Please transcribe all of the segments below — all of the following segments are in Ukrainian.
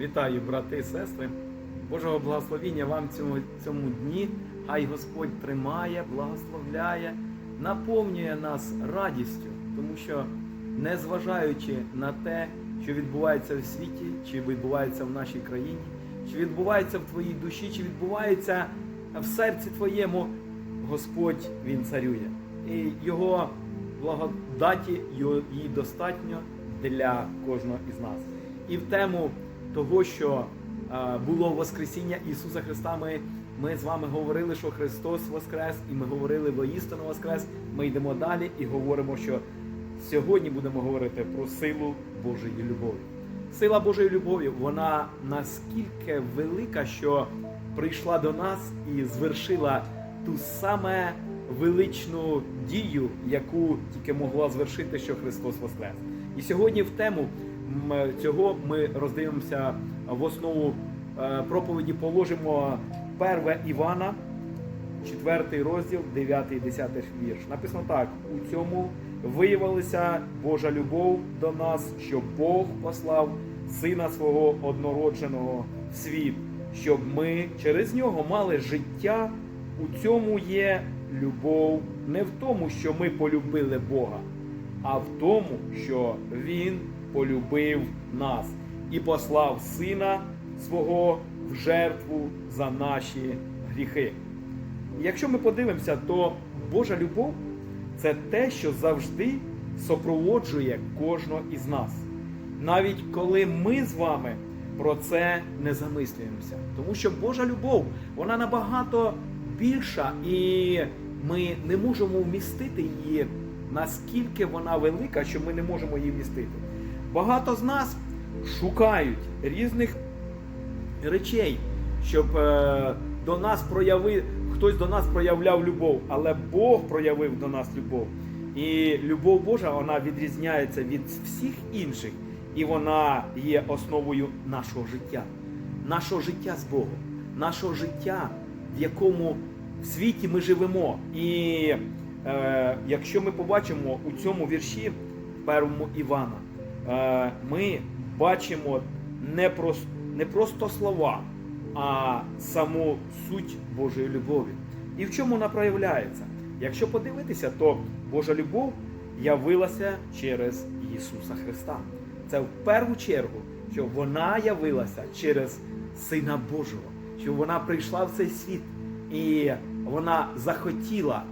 Вітаю, брати і сестри. Божого благословіння вам цьому, цьому дні. Хай Господь тримає, благословляє, наповнює нас радістю, тому що, незважаючи на те, що відбувається в світі, чи відбувається в нашій країні, чи відбувається в твоїй душі, чи відбувається в серці твоєму, Господь Він царює. І Його благодаті їй достатньо для кожного із нас. І в тему того, що е, було Воскресіння Ісуса Христа, ми, ми з вами говорили, що Христос Воскрес, і ми говорили воістину Воскрес. Ми йдемо далі і говоримо, що сьогодні будемо говорити про силу Божої любові. Сила Божої любові, вона наскільки велика, що прийшла до нас і звершила ту саме величну дію, яку тільки могла звершити, що Христос Воскрес. І сьогодні в тему цього ми роздивимося в основу е, проповіді, положимо 1 Івана, 4 розділ, 9 і 10 вірш. Написано так: у цьому виявилася Божа любов до нас, що Бог послав Сина свого однородженого в світ, щоб ми через нього мали життя. У цьому є любов не в тому, що ми полюбили Бога, а в тому, що Він полюбив нас і послав Сина свого в жертву за наші гріхи. Якщо ми подивимося, то Божа любов це те, що завжди супроводжує кожного із нас. Навіть коли ми з вами про це не замислюємося. Тому що Божа любов, вона набагато більша, і ми не можемо вмістити її, наскільки вона велика, що ми не можемо її вмістити. Багато з нас шукають різних речей, щоб е, до нас прояви, хтось до нас проявляв любов, але Бог проявив до нас любов. І любов Божа вона відрізняється від всіх інших, і вона є основою нашого життя, нашого життя з Богом, нашого життя, в якому світі ми живемо. І е, якщо ми побачимо у цьому вірші, першому Івана, ми бачимо не просто, не просто слова, а саму суть Божої любові. І в чому вона проявляється? Якщо подивитися, то Божа любов явилася через Ісуса Христа. Це в першу чергу, що вона явилася через Сина Божого, що вона прийшла в цей світ і вона захотіла,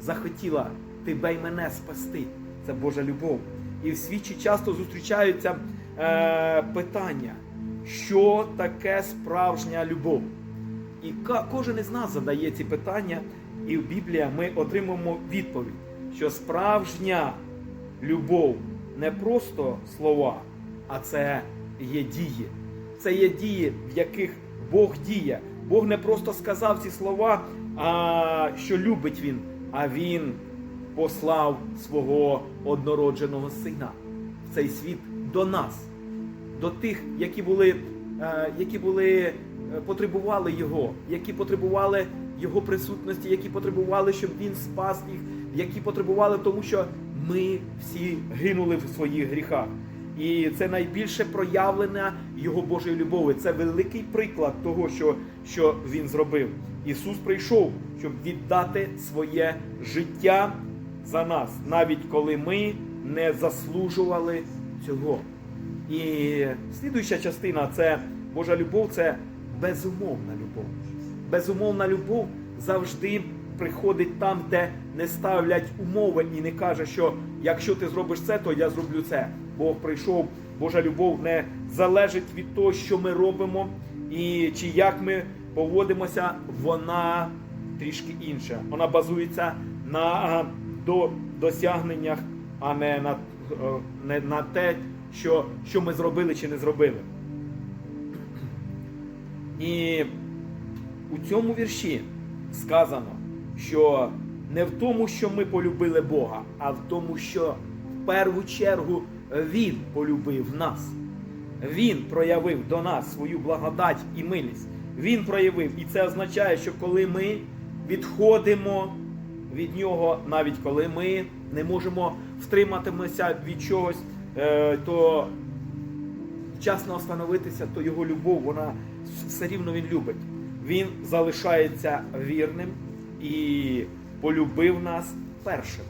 захотіла тебе й мене спасти. Це Божа любов. І в світі часто зустрічаються е, питання, що таке справжня любов. І кожен із нас задає ці питання, і в Біблії ми отримаємо відповідь, що справжня любов не просто слова, а це є дії. Це є дії, в яких Бог діє. Бог не просто сказав ці слова, а що любить Він, а Він послав свого однородженого сина в цей світ до нас, до тих, які були, е, які були, е, потребували його, які потребували його присутності, які потребували, щоб він спас їх, які потребували, тому що ми всі гинули в своїх гріхах. І це найбільше проявлення його Божої любові. Це великий приклад того, що, що він зробив. Ісус прийшов, щоб віддати своє життя за нас, навіть коли ми не заслужували цього. І слідуюча частина це Божа любов, це безумовна любов. Безумовна любов завжди приходить там, де не ставлять умови і не каже, що якщо ти зробиш це, то я зроблю це. Бог прийшов, Божа любов не залежить від того, що ми робимо, і чи як ми поводимося, вона трішки інша. Вона базується на до, досягненнях, а не на, е, не на те, що, що ми зробили чи не зробили. І у цьому вірші сказано, що не в тому, що ми полюбили Бога, а в тому, що в першу чергу Він полюбив нас. Він проявив до нас свою благодать і милість. Він проявив. І це означає, що коли ми відходимо від нього, навіть коли ми не можемо втриматися від чогось, е, то вчасно остановитися, то його любов, вона все рівно він любить. Він залишається вірним і полюбив нас першим.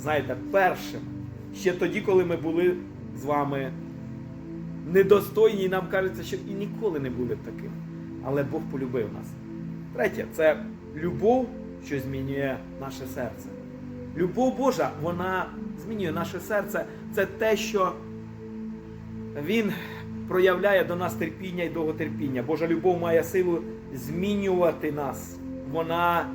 Знаєте, першим. Ще тоді, коли ми були з вами недостойні, і нам кажеться, що і ніколи не були таким. Але Бог полюбив нас. Третє це любов, що змінює наше серце. Любов Божа, вона змінює наше серце. Це те, що Він проявляє до нас терпіння і довготерпіння. Божа любов має силу змінювати нас. Вона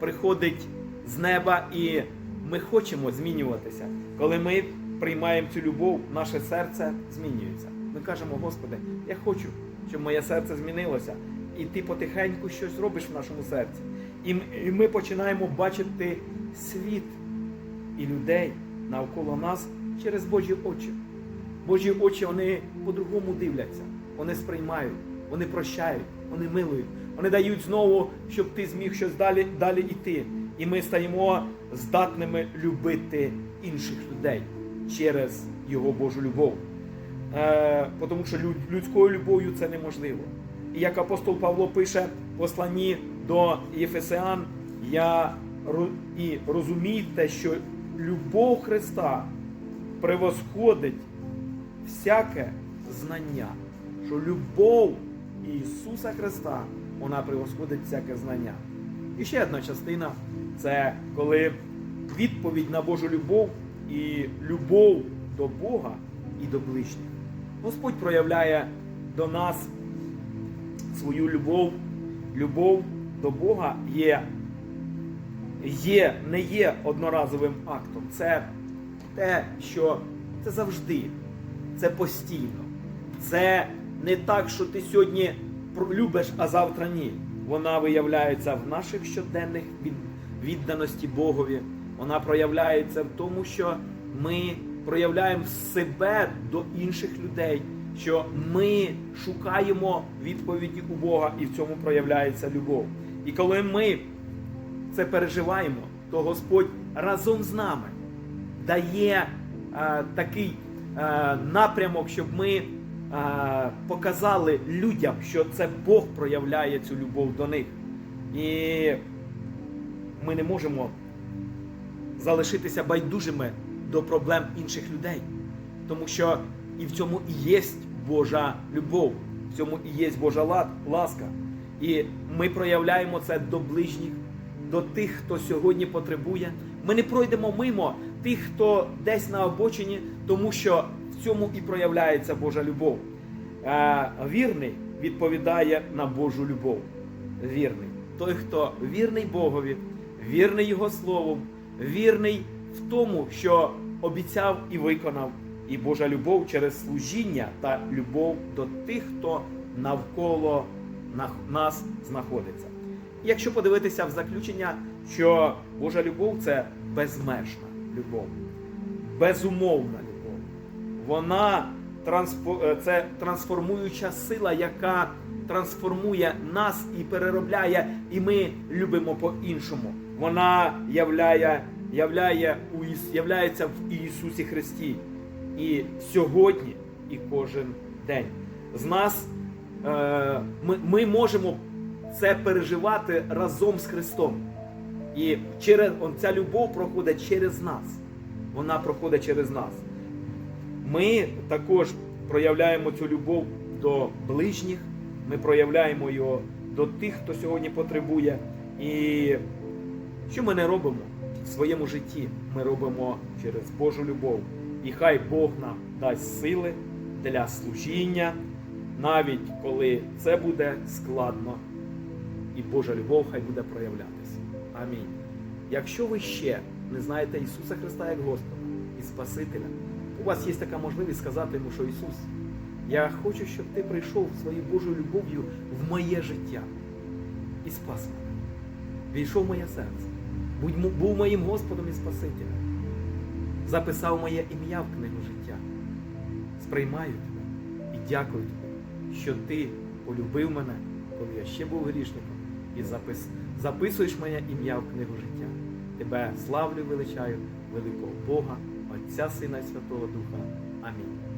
приходить з неба і ми хочемо змінюватися. Коли ми приймаємо цю любов, наше серце змінюється. Ми кажемо, Господи, я хочу, щоб моє серце змінилося. І ти потихеньку щось робиш в нашому серці. І ми починаємо бачити світ і людей навколо нас через Божі очі. Божі очі вони по-другому дивляться, вони сприймають, вони прощають, вони милують, вони дають знову, щоб ти зміг щось далі, далі йти. І ми стаємо здатними любити інших людей через Його Божу любов. Е, тому що людською любов'ю це неможливо. І як апостол Павло пише в посланні до Єфесеан, я і розумійте, що любов Христа превосходить всяке знання, що любов Ісуса Христа вона превосходить всяке знання. І ще одна частина це коли відповідь на Божу любов і любов до Бога і до ближніх. Господь проявляє до нас свою любов. Любов до Бога є, є, не є одноразовим актом. Це те, що це завжди, це постійно. Це не так, що ти сьогодні любиш, а завтра ні. Вона виявляється в наших щоденних відданості Богові. Вона проявляється в тому, що ми проявляємо себе до інших людей, що ми шукаємо відповіді у Бога, і в цьому проявляється любов. І коли ми це переживаємо, то Господь разом з нами дає е, такий е, напрямок, щоб ми е, показали людям, що це Бог проявляє цю любов до них. І ми не можемо залишитися байдужими до проблем інших людей. Тому що і в цьому і є Божа любов, в цьому і є Божа ласка. І ми проявляємо це до ближніх, до тих, хто сьогодні потребує. Ми не пройдемо мимо тих, хто десь на обочині, тому що в цьому і проявляється Божа любов. Е, Вірний відповідає на Божу любов. Вірний. Той, хто вірний Богові, вірний Його Слову, вірний в тому, що обіцяв і виконав. І Божа любов через служіння та любов до тих, хто навколо на- нас знаходиться. Якщо подивитися в заключення, що Божа любов це безмежна любов, безумовна любов. Вона е, це трансформуюча сила, яка трансформує нас і переробляє, і ми любимо по-іншому. Вона являє, являє, являється в Ісусі Христі. І сьогодні, і кожен день. З нас ми, ми можемо це переживати разом з Христом. І через ця любов проходить через нас. Вона проходить через нас. Ми також проявляємо цю любов до ближніх, ми проявляємо його до тих, хто сьогодні потребує. І що ми не робимо в своєму житті, ми робимо через Божу любов. І хай Бог нам дасть сили для служіння, навіть коли це буде складно, і Божа любов хай буде проявлятися. Амінь. Якщо ви ще не знаєте Ісуса Христа як Господа і Спасителя, у вас є така можливість сказати йому, що Ісус, я хочу, щоб ти прийшов своєю Божою любов'ю в моє життя і спас мене. Війшов в моє серце, був моїм Господом і Спасителем, записав моє ім'я в книгу життя. Сприймаю тебе і дякую тобі, що ти полюбив мене, коли я ще був грішником, і запис... записуєш моє ім'я в книгу життя. Тебе славлю, величаю, великого Бога, Отця Сина і Святого Духа. Амінь.